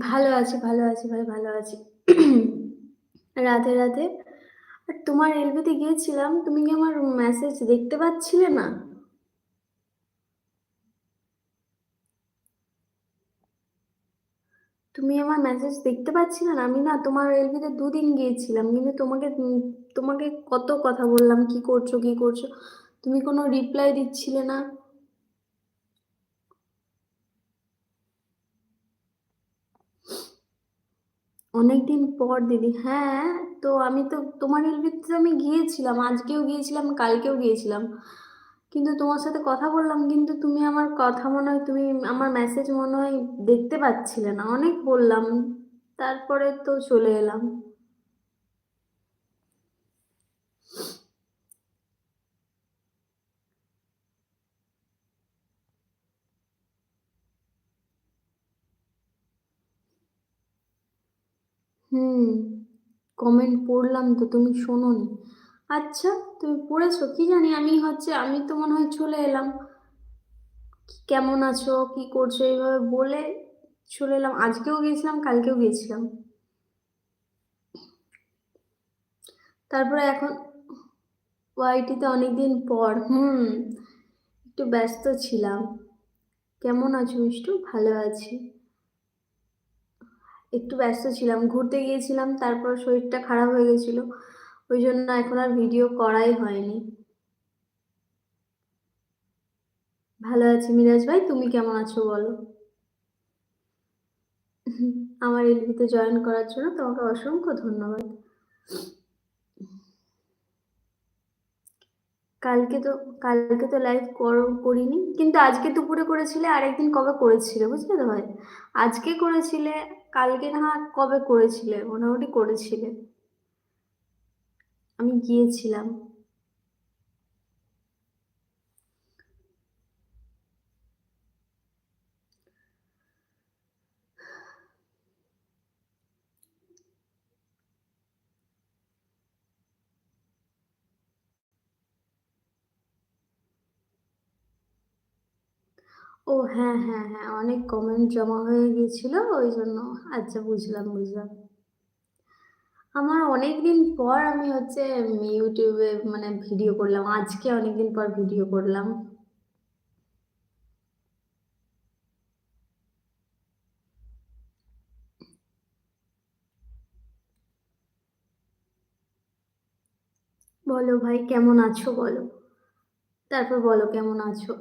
ভালো আছি, ভালো আছি ভাই, ভালো আছি। রাধে, রাধে। আর তোমার এলবিতে গিয়েছিলাম, তুমি কি আমার মেসেজ দেখতে পাচ্ছিলে না? তুমি আমার মেসেজ দেখতে পাচ্ছিলে না? আমি না তোমার এলবিতে দুদিন গিয়েছিলাম। কিন্তু তোমাকে তোমাকে কত কথা বললাম, "কি করছ, কি করছ?" তুমি কোনো রিপ্লাই দিচ্ছিলে না। অনেকদিন পর দিদি। হ্যাঁ, তো আমি তো তোমার এলবিতে আমি গিয়েছিলাম। আজকেও গিয়েছিলাম, কালকেও গিয়েছিলাম। কিন্তু তোমার সাথে কথা বললাম, কিন্তু তুমি আমার কথা মনে হয় তুমি আমার মেসেজ মনে হয় দেখতে পাচ্ছিলে না। অনেক বললাম, তারপরে তো চলে এলাম। হুম, কমেন্ট পড়লাম তো তুমি শোনোনি। আচ্ছা, তুমি পড়েছো? কি জানি আমি হচ্ছে আমি তো মনে হয় চলে এলাম। কেমন আছো? কি করছ? এইভাবে বলে চলে এলাম। আজকেও গিয়েছিলাম, কালকেও গিয়েছিলাম। তারপরে এখন ওয়াইটিতে অনেকদিন পর। হুম, একটু ব্যস্ত ছিলাম। কেমন আছো মিষ্টু? ভালো আছি। একটু ব্যস্ত ছিলাম। ঘুরতে গিয়েছিলাম, তারপর শরীরটা খারাপ হয়ে গেছিল। ওই জন্য এখন আর ভিডিও করাই হয়নি। ভালো আছি মিরাজ ভাই, তুমি কেমন আছো বলো? আমার এলবিতে জয়েন করার জন্য তোমাকে অসংখ্য ধন্যবাদ। কালকে তো কালকে তো লাইভ কর করিনি। কিন্তু আজকে দুপুরে করেছিলে, আরেকদিন কবে করেছিলে, বুঝলে তো ভাই? আজকে করেছিলে, কালকে না কবে করেছিলে, মোটামুটি করেছিলে। আমি গিয়েছিলাম। ও হ্যাঁ হ্যাঁ হ্যাঁ অনেক কমেন্ট জমা হয়ে গিয়েছিল, ওই জন্য আচ্ছা বুঝলাম বুঝলাম। আমার অনেকদিন পর আমি হচ্ছে ইউটিউবে মানে ভিডিও করলাম, আজকে অনেকদিন পর ভিডিও করলাম। বলো ভাই, কেমন আছো বলো? তারপর বলো, কেমন আছো?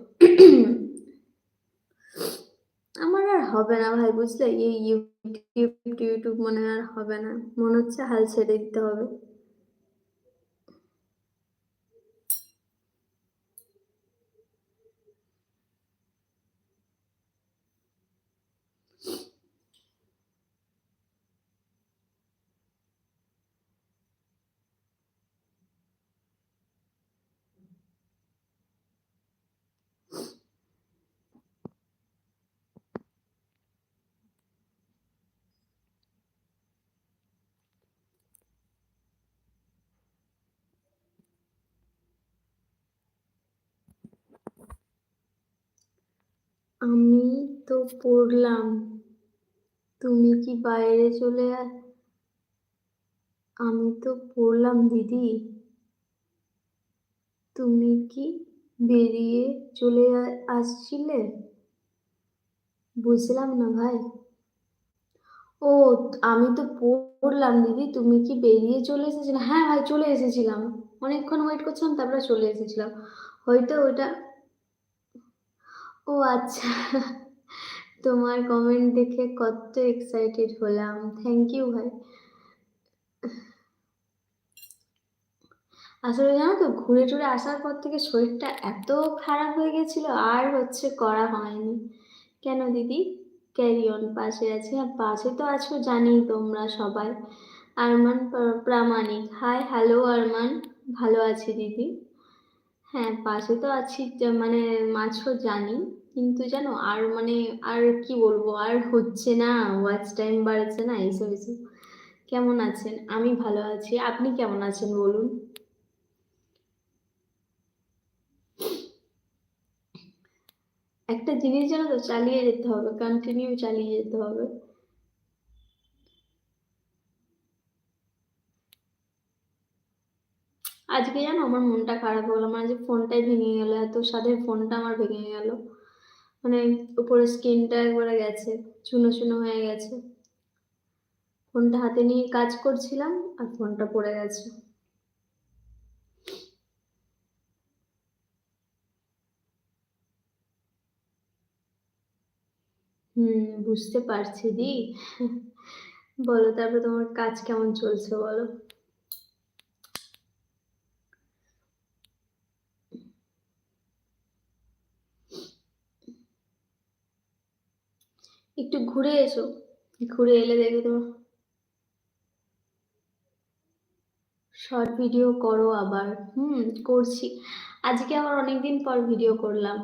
আমার আর হবে না ভাই, বুঝলে? এই ইউটিউব ইউটিউব মনে আর হবে না। মনে হচ্ছে হাল ছেড়ে দিতে হবে। আমি তো পড়লাম। তুমি কি বাইরে চলে আমি তো পড়লাম, দিদি। তুমি কি বেরিয়ে চলে আসছিলে? বুঝলাম না ভাই। ও, আমি তো পড়লাম, দিদি। তুমি কি বেরিয়ে চলে এসেছিলে? হ্যাঁ ভাই, চলে এসেছিলাম। অনেকক্ষণ ওয়েট করছিলাম, তারপরে চলে এসেছিলাম। হয়তো ওটা ও আচ্ছা। তোমার কমেন্ট দেখে কত এক্সাইটেড হলাম। থ্যাংক ইউ ভাই। আসলে জানো তো, ঘুরে টুরে আসার পর থেকে শরীরটা এত খারাপ হয়ে গেছিল, আর হচ্ছে করা হয়নি। কেন দিদি? ক্যারি অন পাশে আছে। হ্যাঁ পাশে তো আছো জানি তোমরা সবাই। আরমান প্রামাণিক। Hi hello Arman. ভালো আছি দিদি। হ্যাঁ পাশে তো আছি মানে মাছও জানি। কিন্তু জানো আর মানে আর কি বলব, আর হচ্ছে না ওয়াচ টাইম বাড়ছে না, এইসব এসব কেমন আছেন? আমি ভালো আছি। আপনি কেমন আছেন বলুন? একটা জিনিস যেন তো, চালিয়ে যেতে হবে কন্টিনিউ চালিয়ে যেতে হবে। আজকে জানো আমার মনটা খারাপ হলো আমার যে ফোনটাই ভেঙে গেল, এত সাদের ফোনটা আমার ভেঙে গেল। মানে উপরে স্ক্রিনটা একবারে গেছে, চুনো চুনো হয়ে গেছে। ফোনটা হাতে নিয়ে কাজ করছিলাম আর ফোনটা পড়ে গেছে। হুম, বুঝতে পারছি দি। বলো, তারপর তোমার কাজ কেমন চলছে বলো? একটু ঘুরে এসো। ঘুরে এলে দেখবে তোমার শর্ট ভিডিও করো আবার। হুম, করছি। আজকে আবার অনেকদিন পর ভিডিও করলাম।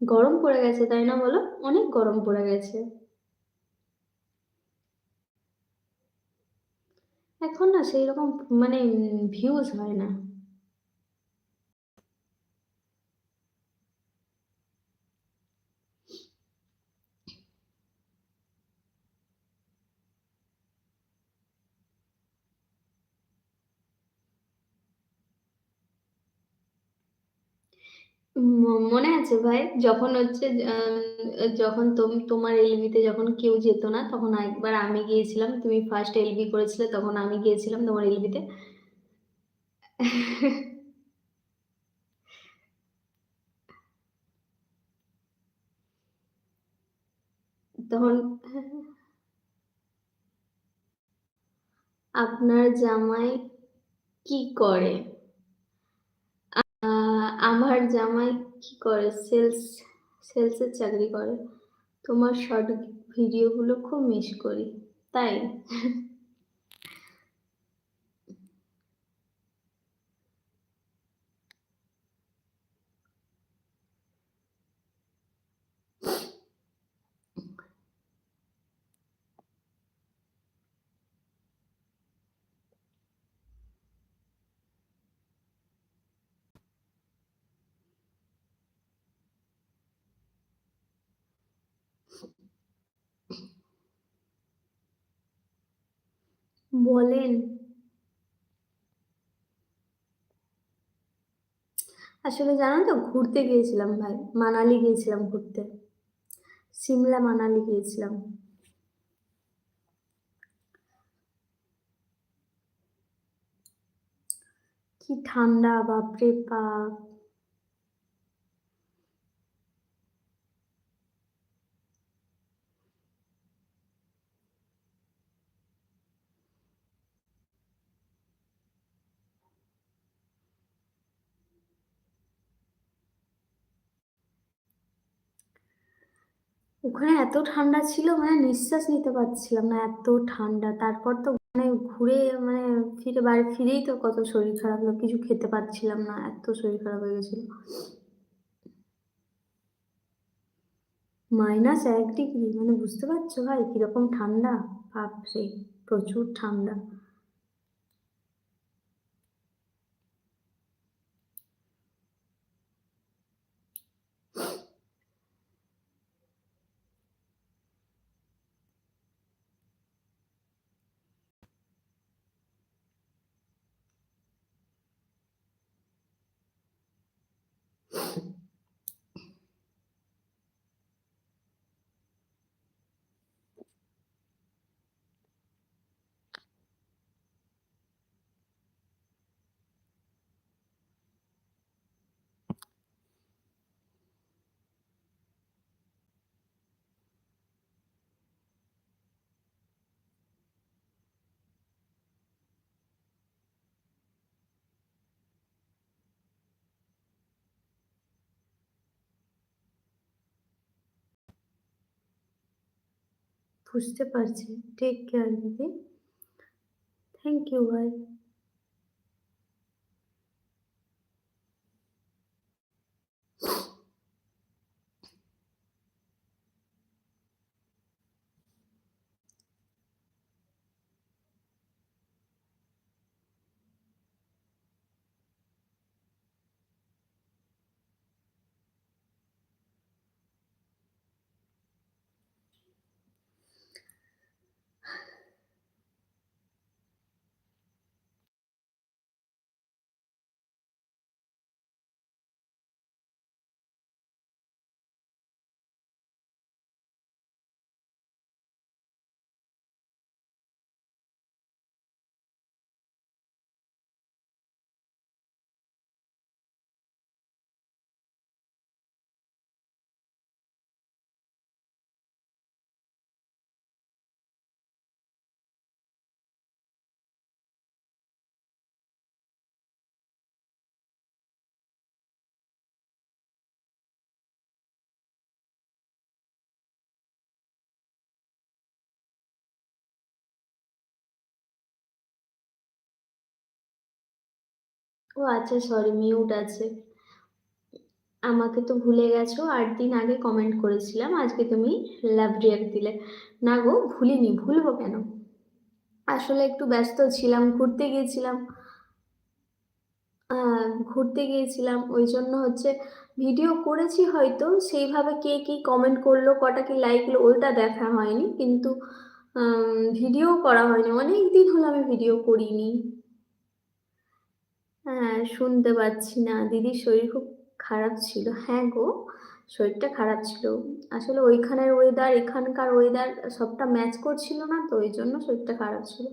গরম পড়ে গেছে, তাই না বলো? অনেক গরম পড়ে গেছে। এখন না সেই রকম মানে ভিউজ হয় না। মনে আছে ভাই? যখন হচ্ছে যখন তুমি, তোমার এলবিতে যখন কেউ যেত না, তখন একবার আমি গিয়েছিলাম, তুমি ফার্স্ট এলবি করেছিলে, তখন আমি গিয়েছিলাম তোমার এলবিতে তখন আপনার জামাই কি করে? আমার জামাই কি করে? সেলস সেলসের চাকরি করে। তোমার শর্ট ভিডিওগুলো খুব মিস করি, তাই? বলেন। আসলে জানো তো, ঘুরতে গিয়েছিলাম ভাই, মানালি গিয়েছিলাম ঘুরতে। সিমলা মানালি গিয়েছিলাম। কি ঠান্ডা, বাপরে বাপ। ওখানে এত ঠান্ডা ছিল মানে নিঃশ্বাস নিতে পারছিলাম না, এত ঠান্ডা। তারপর তো মানে ঘুরে মানে ফিরে বাড়ি ফিরেই তো কত শরীর খারাপ হলো, কিছু খেতে পারছিলাম না, এত শরীর খারাপ হয়ে গেছিল। মাইনাস এক ডিগ্রি মানে বুঝতে পারছ ভাই কীরকম ঠান্ডা? বাপরে, প্রচুর ঠান্ডা। বুঝতে পারছি। টেক কেয়ার দিদি। থ্যাংক ইউ ভাই ও আচ্ছা সরি মিউট আছে। আমাকে তো ভুলে গেছো আট দিন আগে কমেন্ট করেছিলাম, আজকে তুমি লাভ রিয়াক্ট দিলে। না গো, ভুলিনি, ভুলবো কেন? আসলে একটু ব্যস্ত ছিলাম, ঘুরতে গিয়েছিলাম। ঘুরতে গিয়েছিলাম, ওই জন্য হচ্ছে ভিডিও করেছি হয়তো, সেইভাবে কে কি কমেন্ট করল, কটা কি লাইক হলো ওইটা দেখা হয়নি, কিন্তু ভিডিও করা হয়নি। অনেক দিন হলো আমি ভিডিও করিনি। হ্যাঁ শুনতে পাচ্ছি না। দিদির শরীর খুব খারাপ ছিল। হ্যাঁ গো, শরীরটা খারাপ ছিল। আসলে ওইখানের ওয়েদার এখানকার ওয়েদার সবটা ম্যাচ করছিল না তো, ওই জন্য শরীরটা খারাপ ছিল।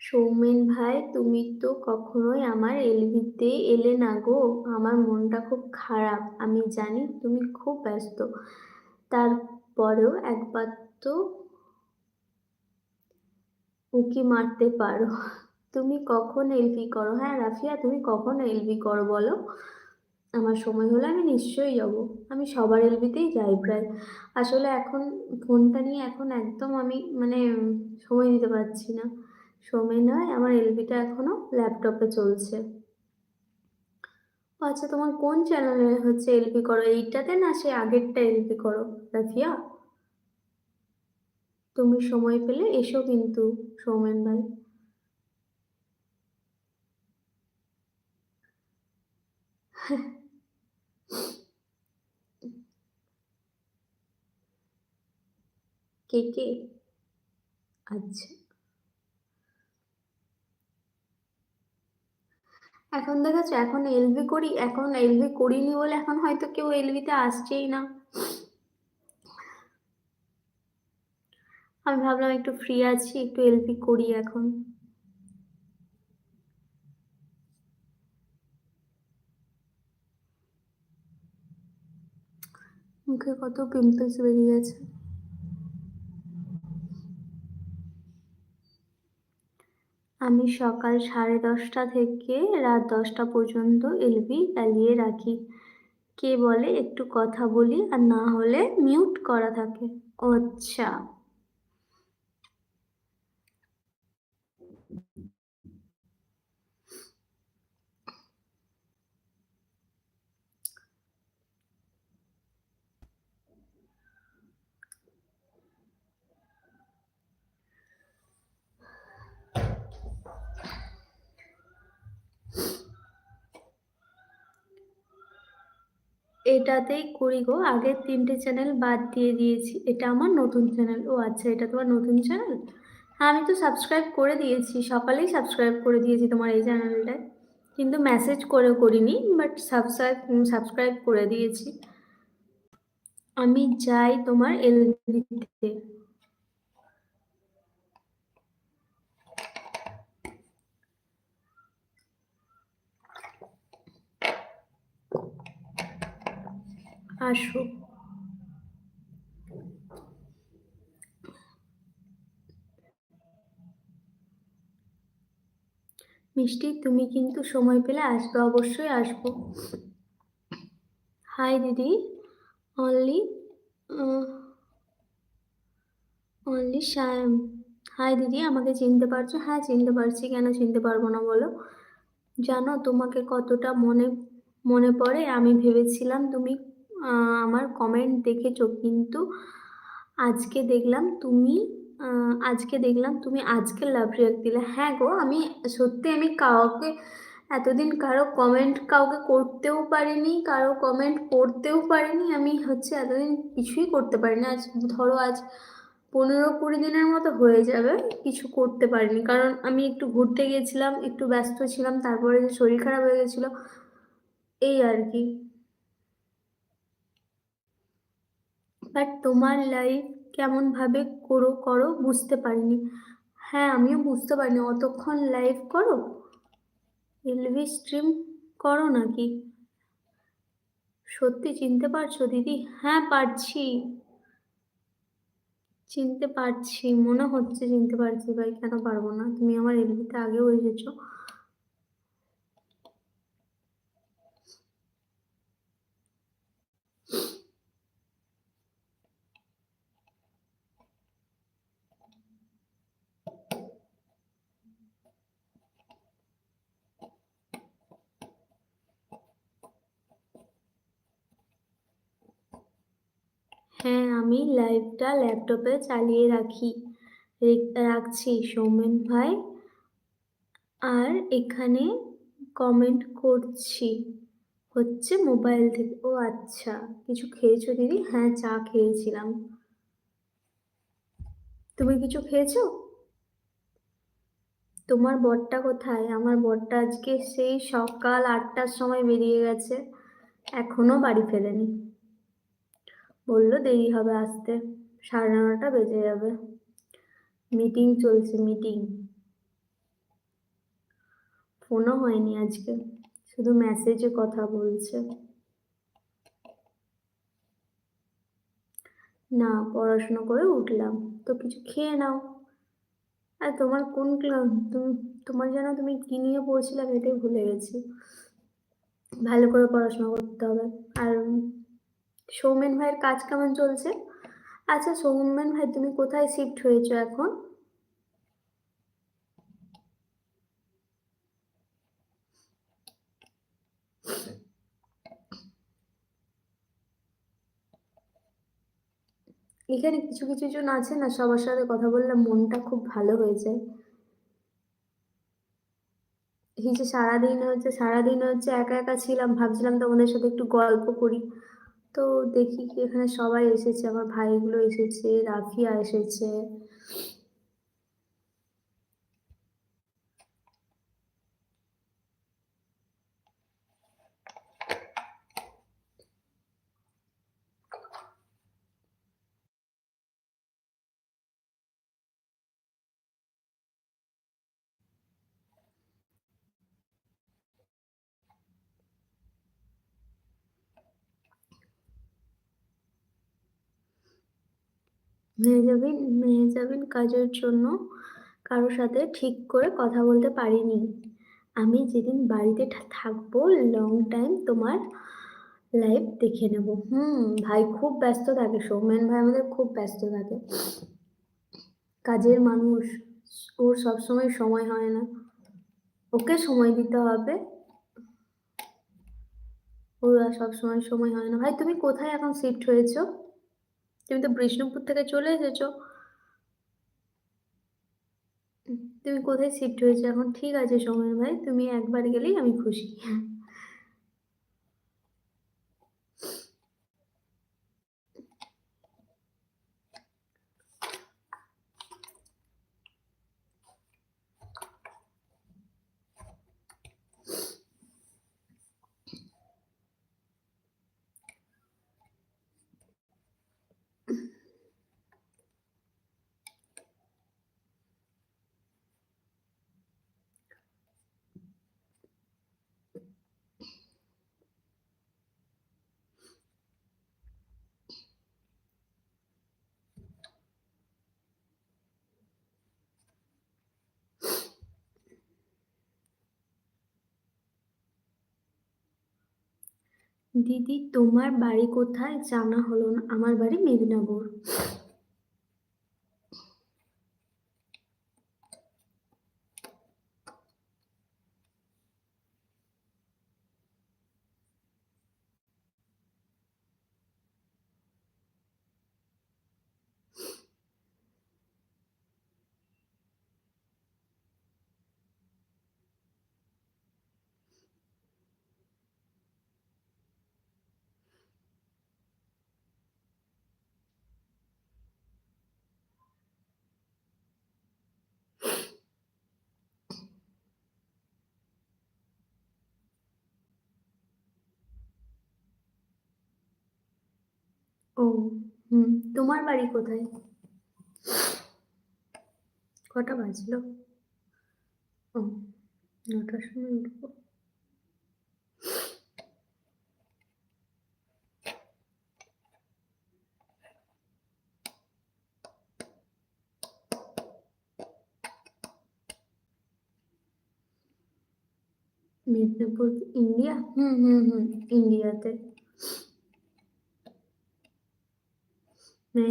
সৌমেন ভাই, তুমি তো কখনোই আমার এলবিতে এলে না গো। আমার মনটা খুব খারাপ। আমি জানি তুমি খুব ব্যস্ত। তারপরেও একবার তো উঁকি মারতে পারো। তুমি কখন এলবি করো? হ্যাঁ রাফিয়া, তুমি কখন এলবি করো বলো? আমার সময় হলে আমি নিশ্চয়ই যাব। আমি সবার এলবিতেই যাই প্রায়। আসলে এখন ফোনটা নিয়ে এখন একদম আমি মানে সময় দিতে পারছি না। সময় নয়, আমার এলবিটা এখনও ল্যাপটপে চলছে। আচ্ছা তোমার কোন চ্যানেলে হচ্ছে এলবি করো? এইটাতে না সে আগেরটা এলবি করো, রাফিয়া? তুমি সময় পেলে এসো কিন্তু, সৌমেন ভাই। কে কে? আচ্ছা। এখন দেখাচ্ছ, এখন এলবি করি, এখন এলবি করিনি বলে এখন হয়তো কেউ এলবিতে আসছেই না। আমি ভাবলাম একটু ফ্রি আছি, একটু এলবি করি এখন। মুখে কত পিম্পলস বেরিয়ে গেছে। আমি সকাল সাড়ে দশটা থেকে রাত দশটা পর্যন্ত এলবি চালিয়ে রাখি। কে বলে একটু কথা বলি আর না হলে মিউট করা থাকে। আচ্ছা। এটাতেই করি গো। আগের তিনটে চ্যানেল বাদ দিয়ে দিয়েছি। এটা আমার নতুন চ্যানেল ও আচ্ছা এটা তোমার নতুন চ্যানেল হ্যাঁ আমি তো সাবস্ক্রাইব করে দিয়েছি। সকালেই সাবস্ক্রাইব করে দিয়েছি তোমার এই চ্যানেলটায় কিন্তু মেসেজ করে করিনি বাট সাবস্ক্রাইব সাবস্ক্রাইব করে দিয়েছি। আমি যাই তোমার এলবিতে আসো। মিষ্টি, তুমি কিন্তু সময় পেলে আসবে, অবশ্যই আসব। হাই দিদি, অনলি অনলি শ্যাম। হাই দিদি, আমাকে চিনতে পারছ? হ্যাঁ চিনতে পারছি। কেন চিনতে পারব না বলো? জানো, তোমাকে কতটা মনে মনে পড়ে, আমি ভেবেছিলাম তুমি আমার কমেন্ট দেখেছ, কিন্তু আজকে দেখলাম তুমি আজকে দেখলাম তুমি আজকে লাভ রিয়াক্ট দিলে। হ্যাঁ গো, আমি সত্যি আমি কাউকে এতদিন কারও কমেন্ট কাউকে করতেও পারিনি, কারও কমেন্ট পড়তেও পারিনি, আমি হচ্ছে এতদিন কিছুই করতে পারিনি। আজ ধরো আজ পনেরো কুড়ি দিনের মতো হয়ে যাবে, কিছু করতে পারিনি। কারণ আমি একটু ঘুরতে গিয়েছিলাম, একটু ব্যস্ত ছিলাম, তারপরে শরীর খারাপ হয়ে গেছিল, এই আর কি। বাট তোমার লাইফ কেমনভাবে করো করো বুঝতে পারিনি। হ্যাঁ আমিও বুঝতে পারিনি। অতক্ষণ লাইভ করো? এলভি স্ট্রিম করো নাকি? সত্যি চিনতে পারছ দিদি? হ্যাঁ পারছি। চিনতে পারছি। মনে হচ্ছে চিনতে পারছি ভাই, কেন পারব না? তুমি আমার এলভিতে আগেও এসেছ। হ্যাঁ আমি লাইভটা ল্যাপটপে চালিয়ে রাখি। রাখছি। সৌমেন ভাই আর এখানে কমেন্ট করছি। হচ্ছে মোবাইল থেকে, ও আচ্ছা কিছু খেয়েছো দিদি? হ্যাঁ চা খেয়েছিলাম। তুমি কিছু খেয়েছো? তোমার বরটা কোথায়? আমার বরটা আজকে সেই সকাল আটটার সময় বেরিয়ে গেছে, এখনও বাড়ি ফেরেনি। বলল, দেরি হবে আসতে। সাড়ে নটা বেজে যাবে। মিটিং চলছে মিটিং ফোনও হয়নি আজকে। শুধু মেসেজে কথা বলছে। না, পড়াশোনা করে উঠলাম। তো কিছু খেয়ে নাও। আর, তোমার কোন তুমি, তোমার যেন তুমি কি নিয়ে পড়ছিলাম এটাই ভুলে গেছি। ভালো করে পড়াশোনা করতে হবে। আর সৌমেন ভাইয়ের কাজ কেমন চলছে? আচ্ছা সৌমেন ভাই, তুমি কোথায় শিফট হয়েছো এখন? এখানে কিছু কিছু জন আছে না, সবার সাথে কথা বললে মনটা খুব ভালো হয়ে যায়। সারাদিন হচ্ছে সারাদিন হচ্ছে একা একা ছিলাম, ভাবছিলাম তোমাদের সাথে একটু গল্প করি। তো দেখি কি এখানে সবাই এসেছে আমার ভাইগুলো এসেছে রাফিয়া এসেছে। মেহজাবিন মেহজাবিন কাজের জন্য কারোর সাথে ঠিক করে কথা বলতে পারিনি। আমি যেদিন বাড়িতে থাকব লং টাইম তোমার লাইভ দেখে নেব। হুম, ভাই খুব ব্যস্ত থাকে, সৌমেন ভাই আমাদের খুব ব্যস্ত থাকে। কাজের মানুষ, ওর সবসময় সময় হয় না। ওকে সময় দিতে হবে। ওর সবসময় সময় হয় না। ভাই, তুমি কোথায় এখন শিফট হয়েছো? তুমি তো বিষ্ণুপুর থেকে চলে এসেছ। তুমি কোথায় শিফট হয়েছো? এখন ঠিক আছে সময় ভাই, তুমি একবার গেলেই আমি খুশি। দিদি তোমার বাড়ি কোথায়? জানা হলো না। আমার বাড়ি মেদিনীপুর। ও, হুম, তোমার বাড়ি কোথায়? কটা বাজলো? ও, নটার সময় উঠবো। মেদিনীপুর, ইন্ডিয়া? হুম হুম হুম, ইন্ডিয়াতে।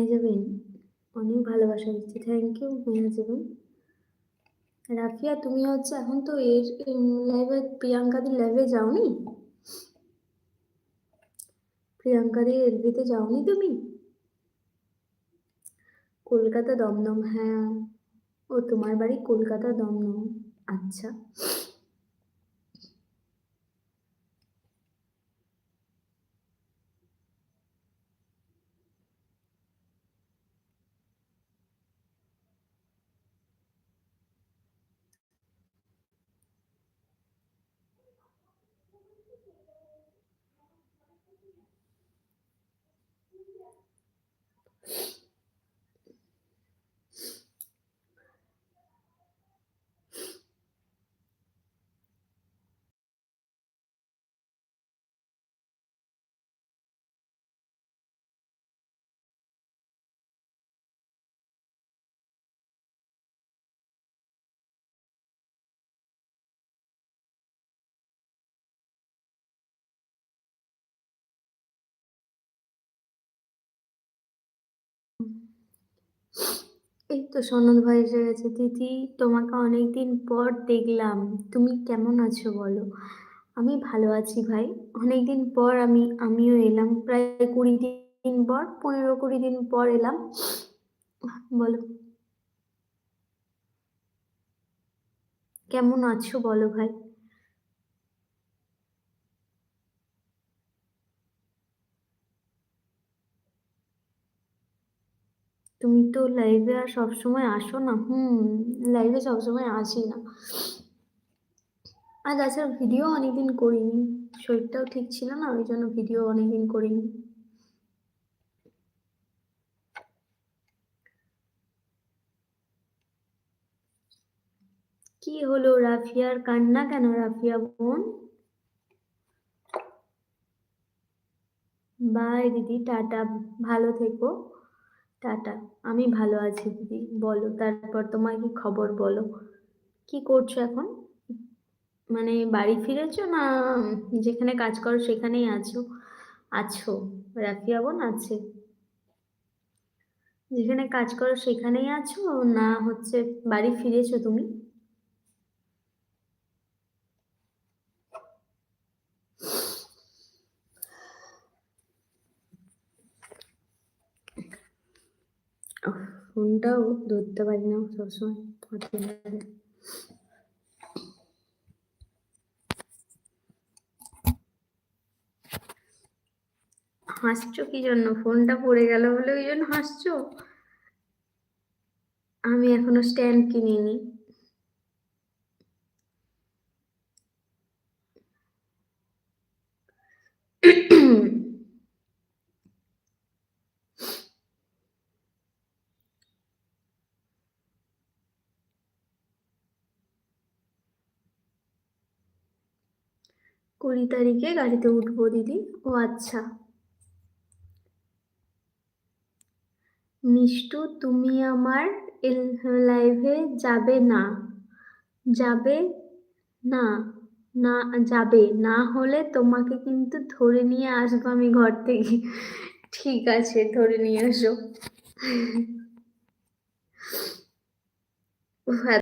যাবেন। অনেক ভালোবাসা দিচ্ছি। থ্যাংক ইউ যাবেন। রাফিয়া, তুমি হচ্ছে এখন তো এর লাইভে প্রিয়াঙ্কাদের লাইভে যাওনি? প্রিয়াঙ্কাদের এলবিতে যাওনি তুমি? কলকাতা দমদম হ্যাঁ। ও, তোমার বাড়ি কলকাতা দমদম। আচ্ছা। এই তো সনদ ভাই এসে গেছে দিদি, তোমাকে অনেকদিন পর দেখলাম। তুমি কেমন আছো বলো? আমি ভালো আছি ভাই। অনেকদিন পর আমি, আমিও এলাম। প্রায় কুড়ি দিন পর, পনেরো কুড়ি দিন পর এলাম। বলো। কেমন আছো বলো ভাই? তুমি তো লাইভে আর সবসময় আসো না, হুম লাইভে সবসময় আসি না। আর তাছাড়া ভিডিও অনেকদিন করিনি, শরীরটাও ঠিক ছিল না, ওই জন্য ভিডিও অনেকদিন করিনি। কি হলো রাফিয়ার কান্না কেন রাফিয়া বোন? বাই দিদি, টাটা, ভালো থেকো। টাটা, আমি ভালো আছি দিদি। বলো, তারপর তোমার কি খবর বলো? কি করছ এখন? মানে বাড়ি ফিরেছো না যেখানে কাজ করো সেখানেই আছো? আছো রাফিয়া বোন আছে। যেখানে কাজ করো সেখানেই আছো না হচ্ছে বাড়ি ফিরেছো তুমি? ফোনটাও ধরতে পারি না সবসময় হাসছো কি জন্য ফোনটা পড়ে গেল বলে ওই জন্য হাসছো আমি এখনও স্ট্যান্ড কিনিনি কুড়ি তারিখে গাড়িতে উঠবো, দিদি। ও আচ্ছা। মিষ্টু, তুমি আমার লাইভে যাবে না? যাবে না না, যাবে। না হলে তোমাকে কিন্তু ধরে নিয়ে আসব আমি ঘর থেকে। ঠিক আছে, ধরে নিয়ে আসো।